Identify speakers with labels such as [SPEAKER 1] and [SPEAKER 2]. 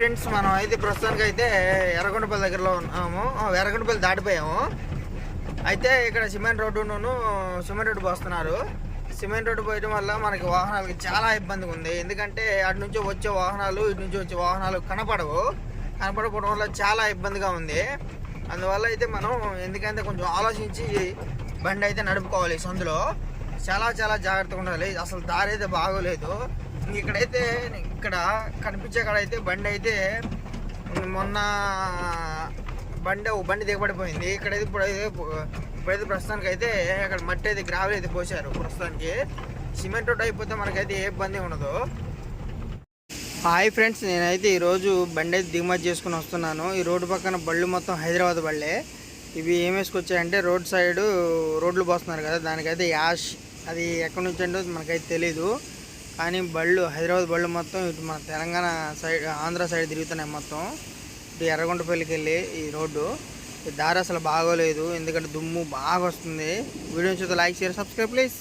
[SPEAKER 1] Friends మనం అయితే ప్రస్తుతానికి అయితే ఎర్రగొండపల్లి దగ్గరలో ఉన్నాము. ఎర్రగొండపల్లి దాటిపోయాము. అయితే ఇక్కడ సిమెంట్ రోడ్డును సిమెంట్ రోడ్డు పోస్తున్నారు. సిమెంట్ రోడ్డు పోయడం వల్ల మనకి వాహనాలకి చాలా ఇబ్బందిగా ఉంది. ఎందుకంటే అటు నుంచి వచ్చే వాహనాలు ఇటు నుంచి వచ్చే వాహనాలు కనపడవు. కనపడకపోవడం వల్ల చాలా ఇబ్బందిగా ఉంది. అందువల్ల అయితే మనం ఎందుకంటే కొంచెం ఆలోచించి బండి అయితే నడుపుకోవాలి సందులో. చాలా చాలా జాగ్రత్తగా ఉండాలి. అసలు దారి అయితే బాగోలేదు. ఇక్కడైతే ఇక్కడ కనిపించే కాడ అయితే బండి అయితే మొన్న బండి ఓ బండి దిగబడిపోయింది. ఇక్కడైతే ఇప్పుడైతే ఇప్పుడైతే ప్రస్తుతానికి అయితే అక్కడ మట్టి అయితే గ్రావెల్ అయితే పోసారు ప్రస్తుతానికి. సిమెంట్ రోడ్ అయిపోతే మనకైతే ఏ ఇబ్బంది ఉండదు. హాయ్ ఫ్రెండ్స్ నేనైతే ఈరోజు బండి అయితే దిగుమతి చేసుకుని వస్తున్నాను. ఈ రోడ్డు పక్కన బళ్ళు మొత్తం హైదరాబాద్ బళ్ళే. ఇవి ఏం వేసుకొచ్చాయంటే రోడ్ సైడ్ రోడ్లు పోస్తున్నారు కదా దానికైతే యాష్ అది ఎక్కడి నుంచి అంటే మనకైతే తెలీదు. కానీ బళ్ళు హైదరాబాద్ బళ్ళు మొత్తం ఇటు మన తెలంగాణ సైడ్ ఆంధ్ర సైడ్ తిరుగుతున్నాయి మొత్తం. ఇటు ఎర్రగొండపల్లికి వెళ్ళి ఈ రోడ్డు. ఈ దారి అసలు బాగోలేదు. ఎందుకంటే దుమ్ము బాగా వస్తుంది. వీడియో చూస్తే లైక్ షేర్ సబ్స్క్రైబ్ ప్లీజ్.